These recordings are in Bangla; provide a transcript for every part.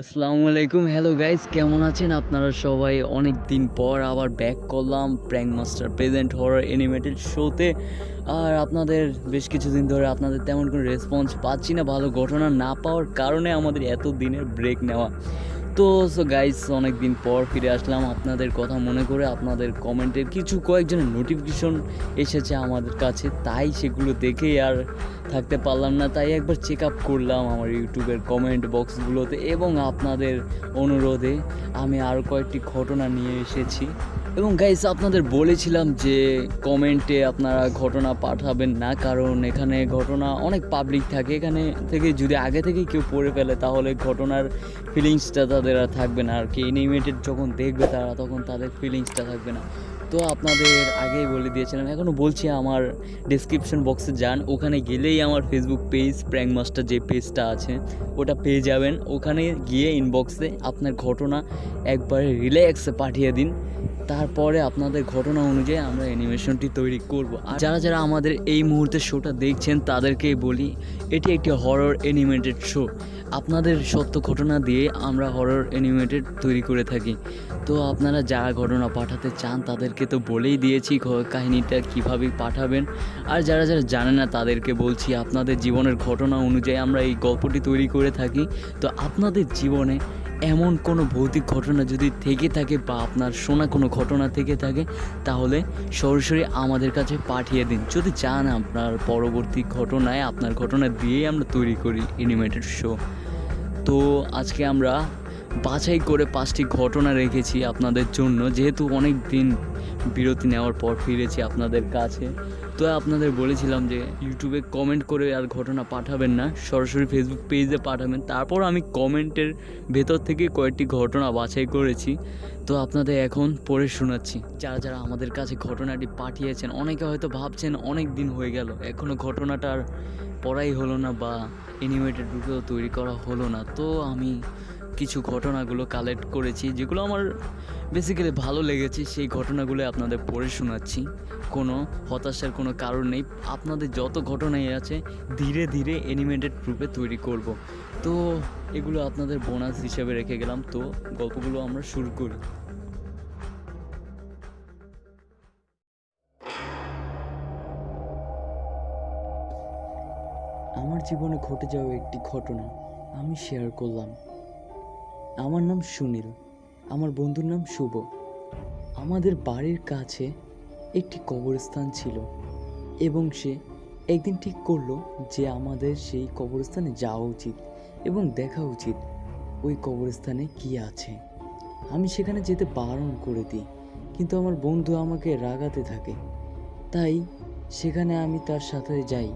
আসসালামু আলাইকুম। হ্যালো গাইস কেমন আছেন আপনারা সবাই? অনেক দিন পর আবার ব্যাক করলাম prank master present horror animated শোতে আর আপনাদের বেশ কিছুদিন ধরে আপনাদের তেমন কোনো রেসপন্স পাচ্ছি না, ভালো ঘটনা না পাওয়ার কারণে আমাদের এত দিনের ব্রেক নেওয়া। তো সো গাইস অনেক দিন পর ফিরে আসলাম আপনাদের কথা মনে করে। আপনাদের কমেন্টের কিছু কয়েকজনের নোটিফিকেশন এসেছে আমাদের কাছে, তাই সেগুলো দেখেই আর থাকতে পারলাম না। তাই একবার চেক আপ করলাম আমার ইউটিউবের কমেন্ট বক্সগুলোতে এবং আপনাদের অনুরোধে আমি আরও কয়েকটি ঘটনা নিয়ে এসেছি। এবং গাইস আপনাদের বলেছিলাম যে কমেন্টে আপনারা ঘটনা পাঠাবেন না, কারণ এখানে ঘটনা অনেক পাবলিক থাকে। এখানে থেকে যদি আগে থেকে কেউ পড়ে ফেলে, তাহলে ঘটনার ফিলিংসটা তাদের আর থাকবে না। আর কি এনিমেটেড যখন দেখবে তারা, তখন তাদের ফিলিংসটা থাকবে না। তো আপনাদের আগেই বলে দিয়েছিলাম এখনও বলছি আমার ডিসক্রিপশন বক্সে যান, ওখানে গেলেই আমার ফেসবুক পেজ প্র্যাঙ্ক মাস্টার যে পেজটা আছে, ওটা পেয়ে যাবেন। ওখানে গিয়ে ইনবক্সে আপনার ঘটনা একবারে রিল্যাক্সে পাঠিয়ে দিন, তারপরে আপনাদের ঘটনা অনুযায়ী আমরা অ্যানিমেশনটি তৈরি করব। আর যারা যারা আমাদের এই মুহূর্তে শোটা দেখছেন, তাদেরকেই বলি, এটি একটি হরর অ্যানিমেটেড শো আপনাদের সত্য ঘটনা দিয়ে আমরা হরর অ্যানিমেটেড তৈরি করে থাকি। তো আপনারা যারা ঘটনা পাঠাতে চান তাদেরকে তো বলেই দিয়েছি কাহিনিটা কীভাবে পাঠাবেন। আর যারা যারা জানে না তাদেরকে বলছি, আপনাদের জীবনের ঘটনা অনুযায়ী আমরা এই গল্পটি তৈরি করে থাকি। তো আপনাদের জীবনে এমন কোনো ভৌতিক ঘটনা যদি থেকে থাকে বা আপনার শোনা কোনো ঘটনা থেকে থাকে, তাহলে সরাসরি আমাদের কাছে পাঠিয়ে দিন। যদি চান আপনার পরবর্তী ঘটনায়, আপনার ঘটনা দিয়েই আমরা তৈরি করি এনিমেটেড শো তো আজকে আমরা বাছাই করে পাঁচটি ঘটনা রেখেছি আপনাদের জন্য। যেহেতু অনেক দিন বিরতি নেওয়ার পর ফিরেছি আপনাদের কাছে। তো আপনাদের বলেছিলাম যে ইউটিউবে কমেন্ট করে আর ঘটনা পাঠাবেন না। সরাসরি ফেসবুক পেজে পাঠাবেন। তারপর আমি কমেন্টের ভেতর থেকে কয়েকটি ঘটনা বাছাই করেছি। তো আপনাদের এখন পড়ে শোনাচ্ছি। যারা যারা আমাদের কাছে ঘটনাটি পাঠিয়েছেন, অনেকে হয়তো ভাবছেন অনেক দিন হয়ে গেল। এখনও ঘটনাটার পড়াই হলো না বা অ্যানিমেটেড রূপেও তৈরি করা হলো না। তো আমি কিছু ঘটনাগুলো কালেক্ট করেছি, যেগুলো আমার বেসিক্যালি ভালো লেগেছে, সেই ঘটনাগুলো আপনাদের পড়ে শোনাচ্ছি। কোনো হতাশার কোনো কারণ নেই। আপনাদের যত ঘটনাই আছে, ধীরে ধীরে অ্যানিমেটেড রূপে তৈরি করব। তো এগুলো আপনাদের বোনাস হিসেবে রেখে গেলাম। তো গল্পগুলো আমরা শুরু করি। আমার জীবনে ঘটে যাওয়া একটি ঘটনা আমি শেয়ার করলাম। আমার নাম সুনীল, আমার বন্ধুর নাম শুভ। আমাদের বাড়ির কাছে একটি কবরস্থান ছিল এবং সে একদিন ঠিক করল যে আমাদের সেই কবরস্থানে যাওয়া উচিত এবং দেখা উচিত ওই কবরস্থানে কি আছে। আমি সেখানে যেতে বারণ করে দিই, কিন্তু আমার বন্ধু আমাকে রাগাতে থাকে। তাই সেখানে আমি তার সাথে যাই।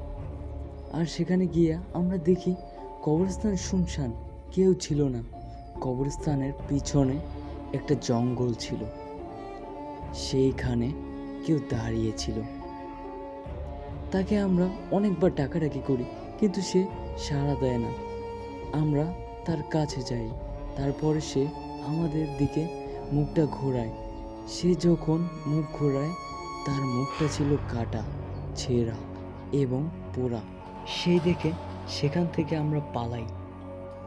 আর সেখানে গিয়ে আমরা দেখি কবরস্থান শুনশান, কেউ ছিল না। কবরস্থানের পিছনে একটা জঙ্গল ছিল। সেইখানে কেউ দাঁড়িয়েছিল তাকে আমরা অনেকবার ডাকাডাকি করি, কিন্তু সে সাড়া দেয় না। আমরা তার কাছে যাই, তারপরে সে আমাদের দিকে মুখটা ঘোরায়। সে যখন মুখ ঘোরায়, তার মুখটা ছিল কাটা, ছেঁড়া এবং পোড়া। সেই দেখে সেখান থেকে আমরা পালাই।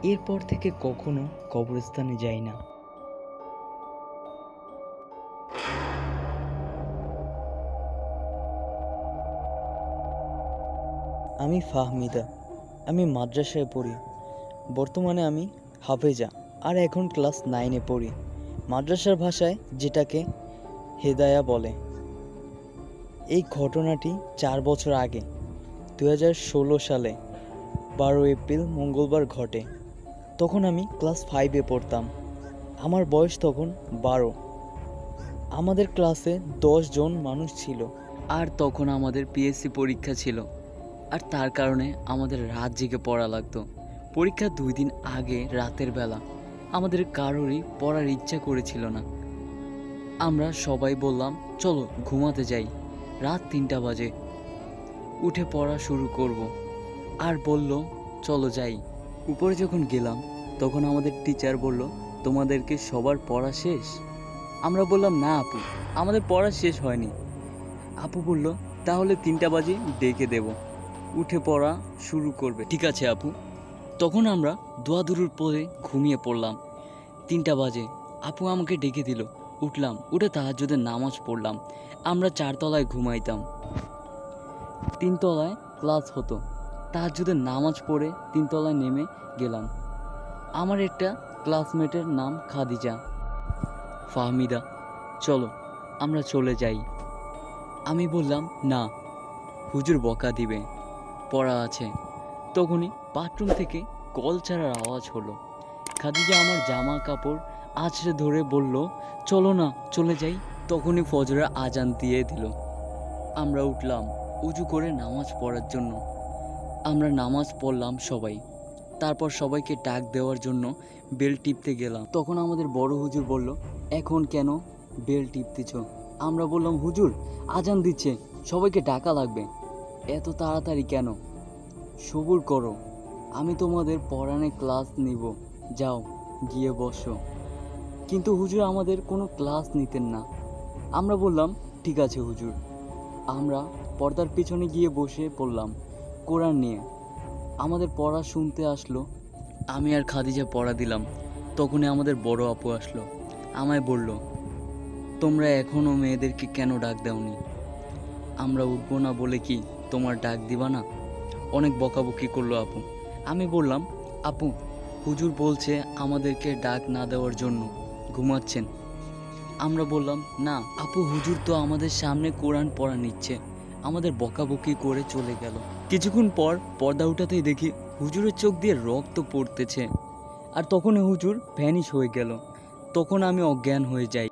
এরপর থেকে কখনো কবরস্থানে যাই না। আমি ফাহমিদা। আমি মাদ্রাসায় পড়ি। বর্তমানে আমি হাফেজা। আর এখন ক্লাস নাইনে পড়ি। মাদ্রাসার ভাষায় যেটাকে হেদায়া বলে। এই ঘটনাটি চার বছর আগে দু সালে, বারো এপ্রিল মঙ্গলবার ঘটে। তখন আমি ক্লাস ফাইভে পড়তাম। আমার বয়স তখন বারো। আমাদের ক্লাসে জন মানুষ ছিল। আর তখন আমাদের পিএসসি পরীক্ষা ছিল। আর তার কারণে আমাদের রাত জেগে পড়া লাগতো। পরীক্ষা দুই দিন আগে রাতের বেলা। আমাদের কারোরই পড়ার ইচ্ছা করেছিল না। আমরা সবাই বললাম, চলো, ঘুমাতে যাই। রাত তিনটা বাজে। উঠে পড়া শুরু করব। আর বলল, চলো যাই। উপরে যখন গেলাম তখন আমাদের টিচার বলল, তোমাদেরকে সবার পড়া শেষ? আমরা বললাম, না আপু, আমাদের পড়া শেষ হয়নি। আপু বলল, তাহলে তিনটা বাজে ডেকে দেব, উঠে পড়া শুরু করবে। ঠিক আছে আপু। তখন আমরা দোয়াদুরুর পরে ঘুমিয়ে পড়লাম। তিনটা বাজে, আপু আমাকে ডেকে দিল, উঠলাম, উঠে তাহাজ্জুদের নামাজ পড়লাম, আমরা চারতলায় ঘুমাইতাম। তিনতলায় ক্লাস হতো, তাহাজ্জুদের নামাজ পড়ে তিনতলায় নেমে গেলাম। আমার একটা ক্লাসমেটের নাম খাদিজা। ফাহমিদা, চলো, আমরা চলে যাই। আমি বললাম, না, হুজুর বকা দিবে, পড়া আছে। তখনই বাথরুম থেকে কল ছাড়ার আওয়াজ হলো। খাদিজা আমার জামা কাপড় আছড়ে ধরে বলল, চলো না, চলে যাই। তখনই ফজরের আজান দিয়ে দিল। আমরা উঠলাম উজু করে নামাজ পড়ার জন্য। আমরা নামাজ পড়লাম সবাই। তারপর সবাইকে ডাক দেওয়ার জন্য বেল টিপতে গেলাম। তখন আমাদের বড় হুজুর বলল, এখন কেন বেল টিপতেছ? আমরা বললাম, হুজুর, আজান দিচ্ছে, সবাইকে ডাকা লাগবে। এত তাড়াতাড়ি কেন? সবুর করো। আমি তোমাদের পড়ানে ক্লাস নিব। যাও, গিয়ে বসো। কিন্তু হুজুর আমাদের কোনো ক্লাস নিতেন না। আমরা বললাম, ঠিক আছে হুজুর। আমরা পর্দার পিছনে গিয়ে বসে পড়লাম কোরআন নিয়ে। আমাদের পড়া শুনতে আসলো, আমি আর খাদিজা পড়া দিলাম। তখনই আমাদের বড় আপু আসলো, আমায় বলল, তোমরা এখনও মেয়েদেরকে কেন ডাক দাওনি? আমরা উঠবো না বলে কি তোমার ডাক দিবা না? অনেক বকাবকি করল আপু। আমি বললাম, আপু, হুজুর বলছে আমাদেরকে ডাক না দেওয়ার জন্য, ঘুমাচ্ছেন। আমরা বললাম, না, আপু, হুজুর তো আমাদের সামনে কোরআন পড়া নিচ্ছে। আমাদের বকাবকি করে চলে গেল। কিছুক্ষণ পর পর্দা উঠাতেই দেখি হুজুরের চোখ দিয়ে রক্ত পড়তেছে। আর তখনই হুজুর ভ্যানিশ হয়ে গেল। তখন আমি অজ্ঞান হয়ে যাই।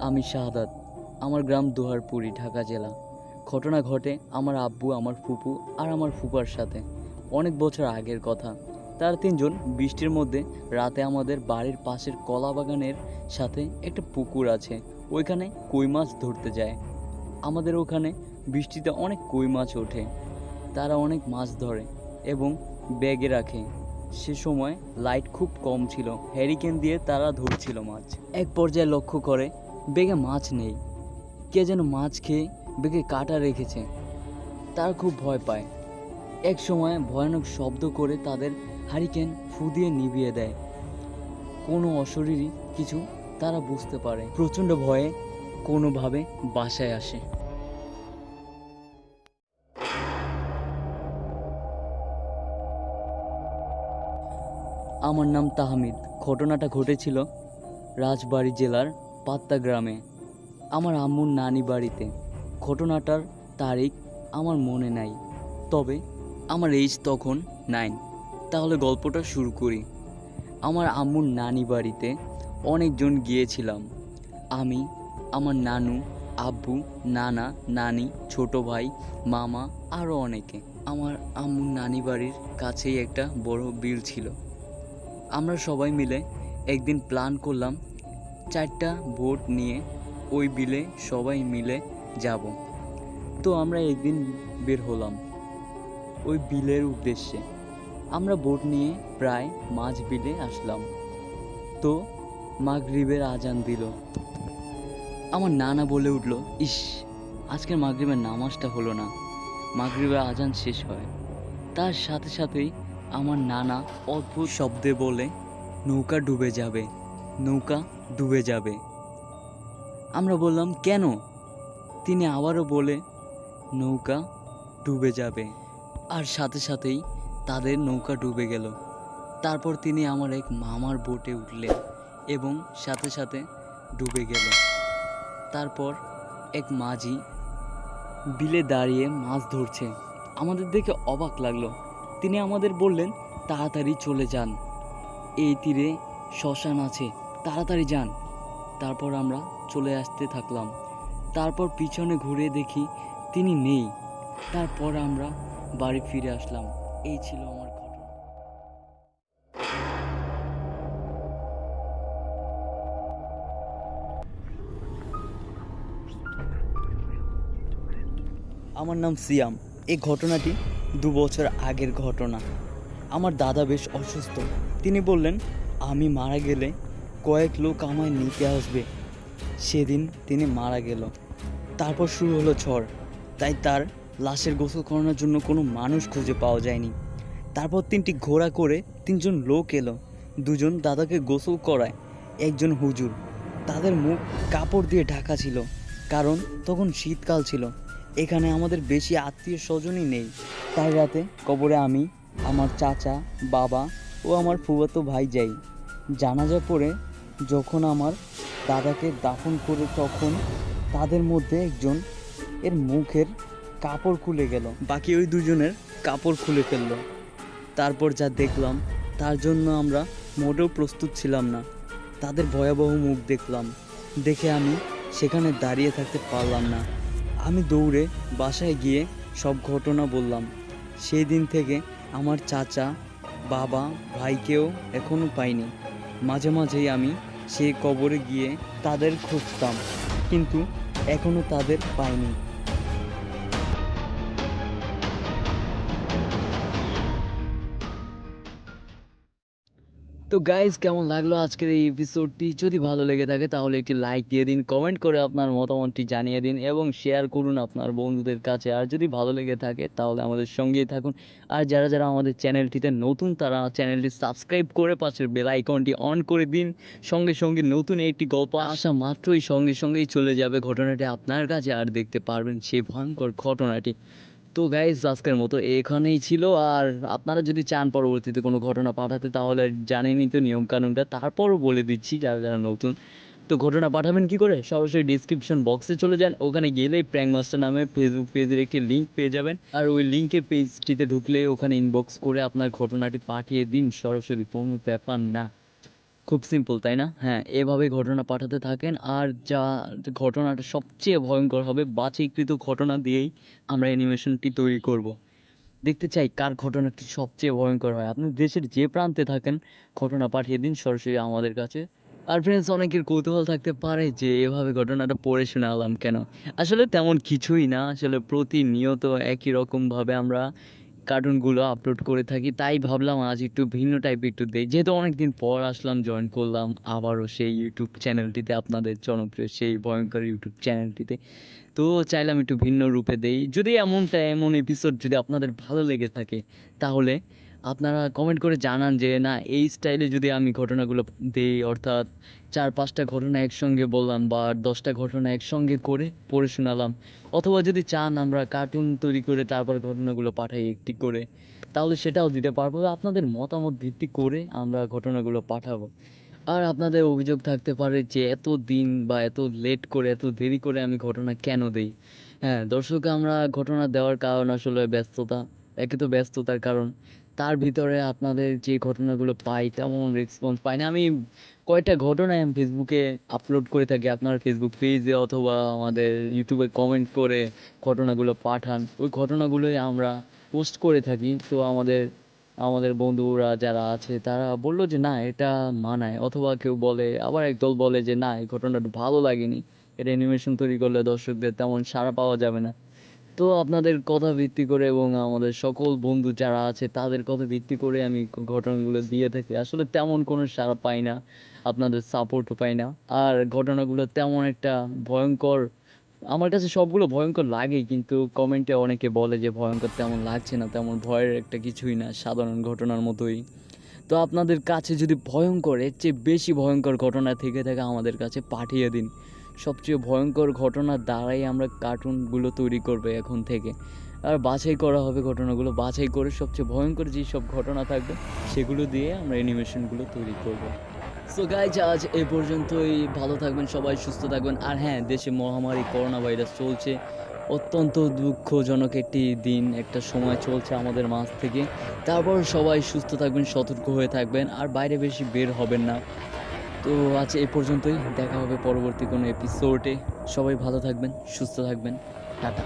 আমি শাহাদাত, আমার গ্রাম দোহারপুরি, ঢাকা জেলা। ঘটনা ঘটে আমার আব্বু, আমার ফুপু আর আমার ফুপার সাথে। অনেক বছর আগের কথা। তার তিনজন বৃষ্টির মধ্যে রাতে আমাদের বাড়ির পাশের কলা বাগানের সাথে একটা পুকুর আছে, ওইখানে কই মাছ ধরতে যায়। আমাদের ওখানে বৃষ্টিতে অনেক কই মাছ ওঠে, তারা অনেক মাছ ধরে এবং ব্যাগে রাখে। সে সময় লাইট খুব কম ছিল হ্যারিকেন দিয়ে তারা ধরছিল মাছ। এক পর্যায়ে লক্ষ্য করে বেগে মাছ নেই, কে যেন মাছ খেয়ে বেগে কাটা রেখেছে। তারা খুব ভয় পায়। এক সময় ভয়ানক শব্দ করে তাদের হারিকেন ফু দিয়ে নিভিয়ে দেয়। কোনো অশরীরী কিছু তারা বুঝতে পারে। প্রচণ্ড ভয়ে কোনোভাবে বাসায় আসে। আমার নাম তাহমিদ। ঘটনাটা ঘটেছিল রাজবাড়ি জেলার পাত্তা গ্রামে। আমার আম্মুর নানি বাড়িতে। ঘটনাটার তারিখ আমার মনে নাই। তবে আমার এইজ তখন নাইন তাহলে গল্পটা শুরু করি। আমার আম্মুর নানি বাড়িতে অনেকজন গিয়েছিলাম। আমি, আমার নানু, আব্বু, নানা, নানি, ছোট ভাই, মামা আরও অনেকে। আমার আম্মুর নানি বাড়ির কাছেই একটা বড় বিল ছিল। আমরা সবাই মিলে একদিন প্ল্যান করলাম চারটা বোট নিয়ে ওই বিলে সবাই মিলে যাব। তো আমরা একদিন বের হলাম। ওই বিলের উদ্দেশ্যে। আমরা বোট নিয়ে প্রায় মাঝ বিলে আসলাম। তো মাগরিবের আজান দিল। আমার নানা বলে উঠল, ইস, আজকের মাগরিবের নামাজটা হলো না। মাগরিবের আজান শেষ হয়। তার সাথে সাথেই আমার নানা অদ্ভুত শব্দে বলে, নৌকা ডুবে যাবে, নৌকা ডুবে যাবে। আমরা বললাম, কেন? তিনি আবারও বলে, নৌকা ডুবে যাবে। আর সাথে সাথেই তাদের নৌকা ডুবে গেল। তারপর তিনি আমার এক মামার বোটে উঠলেন এবং সাথে সাথে ডুবে গেল। তারপর এক মাঝি বিলে দাঁড়িয়ে মাছ ধরছে। আমাদের দেখে অবাক লাগল। তিনি আমাদের বললেন, তাড়াতাড়ি চলে যান। এই তীরে শ্মশান আছে, তাড়াতাড়ি যান। তারপর আমরা চলে আসতে থাকলাম। তারপর পিছনে ঘুরে দেখি তিনি নেই। তারপর আমরা বাড়ি ফিরে আসলাম। এই ছিল আমার ঘটনা। আমার নাম সিয়াম। এই ঘটনাটি দু বছর আগের ঘটনা। আমার দাদা বেশ অসুস্থ। তিনি বললেন, আমি মারা গেলে কয়েক লোক আমায় নিতে আসবে। সেদিন তিনি মারা গেল। তারপর শুরু হলো ঝড়। তাই তার লাশের গোসল করানোর জন্য কোনো মানুষ খুঁজে পাওয়া যায়নি। তারপর তিনটি ঘোড়া করে তিনজন লোক এলো। দুজন দাদাকে গোসল করায়, একজন হুজুর। তাদের মুখ কাপড় দিয়ে ঢাকা ছিল, কারণ তখন শীতকাল ছিল। এখানে আমাদের বেশি আত্মীয় স্বজনই নেই। তাই রাতে কবরে আমি, আমার চাচা, বাবা ও আমার ফুফাতো ভাই যাই। জানাজা পড়ে যখন আমার দাদাকে দাফন করে তখন তাদের মধ্যে একজন এর মুখের কাপড় খুলে গেল। বাকি ওই দুজনের কাপড় খুলে ফেলল। তারপর যা দেখলাম, তার জন্য আমরা মোটেও প্রস্তুত ছিলাম না। তাদের ভয়াবহ মুখ দেখলাম। দেখে আমি সেখানে দাঁড়িয়ে থাকতে পারলাম না। আমি দৌড়ে বাসায় গিয়ে সব ঘটনা বললাম। সেই দিন থেকে আমার চাচা, বাবা, ভাইকেও এখনও পাইনি। মাঝে মাঝেই আমি সেই কবরে গিয়ে তাদের খুঁজতাম, কিন্তু এখনও তাদের পাইনি। তো গাইজ কেমন লাগল আজকের এই এপিসোডটি যদি ভালো লেগে থাকে, তাহলে একটি লাইক দিয়ে দিন কমেন্ট করে আপনার মতামতটি জানিয়ে দিন এবং শেয়ার করুন আপনার বন্ধুদের কাছে। আর যদি ভালো লেগে থাকে, তাহলে আমাদের সঙ্গেই থাকুন। আর যারা যারা আমাদের চ্যানেলটিতে নতুন, তারা চ্যানেলটি সাবস্ক্রাইব করে পাশের বেল আইকনটি অন করে দিন। সঙ্গে সঙ্গে নতুন একটি গল্প আসা মাত্রই সঙ্গে সঙ্গেই চলে যাবে ঘটনাটি আপনার কাছে। আর দেখতে পারবেন সেই ভয়ঙ্কর ঘটনাটি। তো গাইজ আজকের মতো এখানেই ছিল। আর আপনারা যদি চান পরবর্তীতে কোনো ঘটনা পাঠাতে, তাহলে জানেনই তো নিয়মকানুনটা। তারপরও বলে দিচ্ছি, যারা যারা নতুন, তো ঘটনা পাঠাবেন কি করে? সরাসরি ডিসক্রিপশন বক্সে চলে যান। ওখানে গেলেই প্র্যাঙ্ক মাস্টার নামে ফেসবুক পেজের একটি লিঙ্ক পেয়ে যাবেন। আর ওই লিঙ্কের পেজটিতে ঢুকলে ওখানে ইনবক্স করে আপনার ঘটনাটি পাঠিয়ে দিন। সরাসরি কোনো ব্যাপার না। খুব সিম্পল তাই না? হ্যাঁ এভাবে ঘটনা পাঠাতে থাকেন। আর যা ঘটনাটা সবচেয়ে ভয়ঙ্কর হবে, বাছাইকৃত ঘটনা দিয়েই আমরা অ্যানিমেশনটি তৈরি করব। দেখতে চাই কার ঘটনাটি সবচেয়ে ভয়ঙ্কর হয়। আপনি দেশের যে প্রান্তে থাকেন, ঘটনা পাঠিয়ে দিন সরাসরি আমাদের কাছে। আর ফ্রেন্ডস অনেকের কৌতূহল থাকতে পারে যে এভাবে ঘটনাটা পড়ে শোনালাম কেন? আসলে তেমন কিছুই না। আসলে প্রতিনিয়ত একই রকমভাবে আমরা কার্টুনগুলো আপলোড করে থাকি, তাই ভাবলাম আজ একটু ভিন্ন টাইপের একটু দেই। যেহেতু অনেকদিন পর আসলাম জয়েন করলাম, আবারও সেই ইউটিউব চ্যানেলটিতে আপনাদের জনপ্রিয়, সেই ভয়ঙ্কর ইউটিউব চ্যানেলটিতে তো চাইলাম একটু ভিন্ন রূপে দেই। যদি এমনটা, এমন এপিসোড যদি আপনাদের ভালো লেগে থাকে, তাহলে আপনারা কমেন্ট করে জানান যে, না, এই স্টাইলে যদি আমি ঘটনাগুলো দেই, অর্থাৎ চার, পাঁচটা ঘটনা একসঙ্গে বললাম বা দশটা ঘটনা একসঙ্গে করে পড়ে শোনালাম, অথবা যদি চান আমরা কার্টুন তৈরি করে তারপর ঘটনাগুলো পাঠাই একটি করে, তাহলে সেটাও দিতে পারব আপনাদের মতামত ভিত্তি করে আমরা ঘটনাগুলো পাঠাবো। আর আপনাদের অভিযোগ থাকতে পারে যে, এত দিন বা এত লেট করে, এত দেরি করে আমি ঘটনা কেন দেই? হ্যাঁ দর্শক, আমরা ঘটনা দেওয়ার কারণ আসলে ব্যস্ততা, একে তো ব্যস্ততার কারণ। তার ভিতরে আপনাদের যে ঘটনাগুলো পাই, তেমন রেসপন্স পাই না আমি কয়েকটা ঘটনায় আমি ফেসবুকে আপলোড করে থাকি। আপনার ফেসবুক পেজে অথবা আমাদের ইউটিউবে কমেন্ট করে ঘটনাগুলো পাঠান। ওই ঘটনাগুলোই আমরা পোস্ট করে থাকি। তো আমাদের আমাদের বন্ধুরা যারা আছে, তারা বলল যে, না, এটা মানায়। অথবা কেউ বলে, আবার একদল বলে যে, না, এই ঘটনাটা ভালো লাগেনি। এটা অ্যানিমেশন তৈরি করলে দর্শকদের তেমন সাড়া পাওয়া যাবে না। তো আপনাদের কথা ভিত্তি করে এবং আমাদের সকল বন্ধু যারা আছে, তাদের কথা ভিত্তি করে আমি ঘটনাগুলো দিয়ে থাকি। আসলে তেমন কোনো সাড়া পাই না, আপনাদের সাপোর্টও পাই না। আর ঘটনাগুলো তেমন একটা ভয়ঙ্কর, আমার কাছে সবগুলো ভয়ঙ্কর লাগেই, কিন্তু কমেন্টে অনেকে বলে যে ভয়ঙ্কর তেমন লাগছে না, তেমন ভয়ের একটা কিছুই না, সাধারণ ঘটনার মতোই। তো আপনাদের কাছে যদি ভয়ঙ্কর, এর চেয়ে বেশি ভয়ঙ্কর ঘটনা থেকে থাকে, আমাদের কাছে পাঠিয়ে দিন। সবচেয়ে ভয়ঙ্কর ঘটনার দ্বারাই আমরা কার্টুনগুলো তৈরি করব এখন থেকে। আর বাছাই করা হবে ঘটনাগুলো, বাছাই করে সবচেয়ে ভয়ঙ্কর যেই সব ঘটনা থাকবে, সেগুলো দিয়ে আমরা অ্যানিমেশনগুলো তৈরি করব। সো গাইজ আজ এ পর্যন্তই। ভালো থাকবেন সবাই, সুস্থ থাকবেন। আর হ্যাঁ দেশে মহামারী করোনা ভাইরাস চলছে। অত্যন্ত দুঃখজনক একটি দিন, একটা সময় চলছে আমাদের মাঝ থেকে। তারপর সবাই সুস্থ থাকবেন, সতর্ক হয়ে থাকবেন। আর বাইরে বেশি বের হবেন না। তো আজ এ পর্যন্তই। দেখা হবে পরবর্তী কোনো এপিসোডে সবাই ভালো থাকবেন, সুস্থ থাকবেন। টাটা।